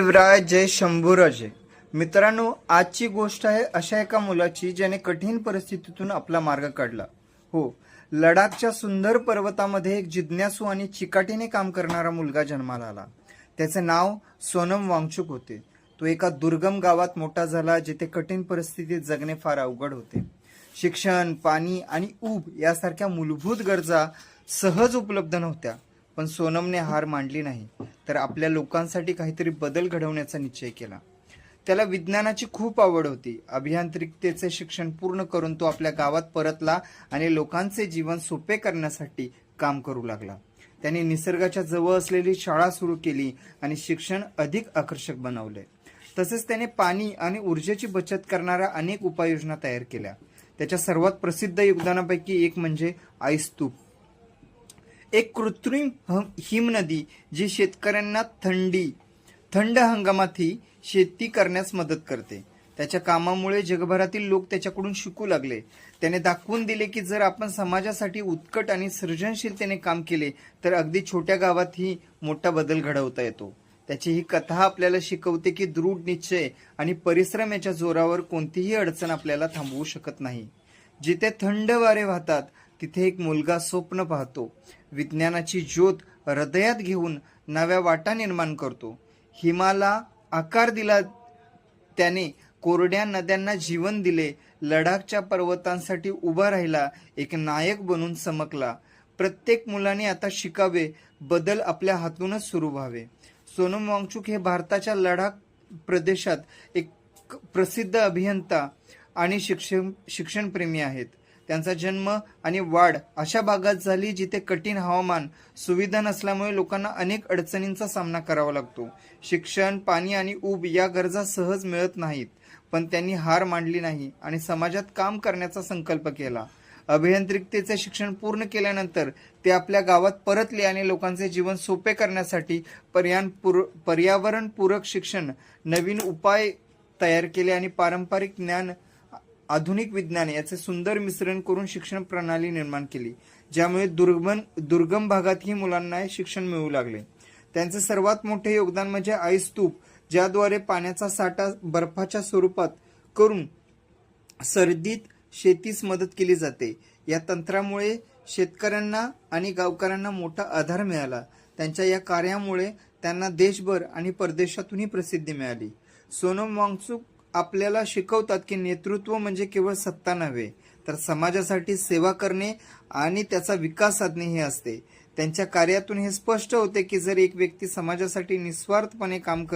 शिवराय जय शंभूराजे. मित्रांनो आजची गोष्ट आहे अशा एका मुलाची ज्याने कठीण परिस्थितीतून आपला मार्ग काढला. हो लडाखच्या सुंदर पर्वतामध्ये एक जिज्ञासू आणि चिकाटीने काम करणारा मुलगा जन्माला आला. त्याचे नाव सोनम वांगचुक होते. तो एका दुर्गम गावात मोठा झाला जिथे कठीण परिस्थितीत जगणे फार अवघड होते. शिक्षण पाणी आणि ऊब यासारख्या मूलभूत गरजा सहज उपलब्ध नव्हत्या पण सोनमने हार मांडली नाही. तर आपल्या लोकांसाठी काहीतरी बदल घडवण्याचा निश्चय केला. त्याला विज्ञानाची खूप आवड होती. अभियांत्रिकतेचे शिक्षण पूर्ण करून तो आपल्या गावात परतला आणि लोकांचे जीवन सोपे करण्यासाठी काम करू लागला. त्याने निसर्गाच्या जवळ असलेली शाळा सुरू केली आणि शिक्षण अधिक आकर्षक बनवले. तसेच त्याने पाणी आणि ऊर्जेची बचत करणाऱ्या अनेक उपाययोजना तयार केल्या. त्याच्या सर्वात प्रसिद्ध योगदानापैकी एक म्हणजे आईस्तूप एक कृत्रिम ह- हिमनदी जी शेतकऱ्यांना थंडी थंड हंगामातही शेती करण्यास मदत करते. त्याच्या कामामुळे जगभरातील लोक त्याच्याकडून शिकू लागले. त्याने दाखवून दिले की जर आपण समाजासाठी उत्कट आणि सृजनशीलतेने काम केले तर अगदी छोट्या गावातही मोठा बदल घडवता येतो. त्याची ही कथा आपल्याला शिकवते की दृढ निश्चय आणि परिश्रम याच्या जोरावर कोणतीही अडचण आपल्याला थांबवू शकत नाही. जिथे थंड वारे वाहतात तिथे एक मुलगा स्वप्न पाहतो. विज्ञानाची ज्योत हृदयात घेऊन नव्या वाटा निर्माण करतो. हिमाला आकार दिला. त्याने कोरड्या नद्यांना जीवन दिले. लडाखच्या पर्वतांसाठी उभा राहिला. एक नायक बनून चमकला. प्रत्येक मुलाने आता शिकावे. बदल आपल्या हातूनच सुरू व्हावे. सोनम वांगचुक हे भारताच्या लडाख प्रदेशात एक प्रसिद्ध अभियंता आणि शिक्षण शिक्षणप्रेमी आहेत. त्यांचा जन्म आणि वाढ अशा भागात झाली जिथे कठीण हवामान सुविधा नसल्यामुळे लोकांना अनेक अडचणींचा सामना करावा लागतो. शिक्षण पाणी आणि ऊब या गरजा सहज मिळत नाहीत पण त्यांनी हार मांडली नाही आणि समाजात काम करण्याचा संकल्प केला. अभियांत्रिकतेचे शिक्षण पूर्ण केल्यानंतर ते आपल्या गावात परतले आणि लोकांचे जीवन सोपे करण्यासाठी पर्यान पर्यावरणपूरक शिक्षण नवीन उपाय तयार केले आणि पारंपरिक ज्ञान आधुनिक विज्ञान याचे सुंदर मिश्रण करून शिक्षण प्रणाली निर्माण केली ज्यामुळे दुर्गम दुर्गम भागातही मुलांना शिक्षण मिळू लागले. त्यांचे सर्वात मोठे योगदान म्हणजे आईस्तूप ज्याद्वारे पाण्याचा साठा बर्फाच्या स्वरूपात करून सर्दीत शेतीस मदत केली जाते. या तंत्रामुळे शेतकऱ्यांना आणि गावकऱ्यांना मोठा आधार मिळाला. त्यांच्या या कार्यामुळे त्यांना देशभर आणि परदेशातूनही प्रसिद्धी मिळाली. सोनम वांगचुक आपल्याला शिकवतात की नेतृत्व म्हणजे केवळ सत्ता नव्हे तर समाजासाठी सेवा करणे आणि त्याचा विकास साधणे हे असते. त्यांच्या कार्यातून हे स्पष्ट होते की जर एक व्यक्ती समाजासाठी निस्वार्थपणे काम करत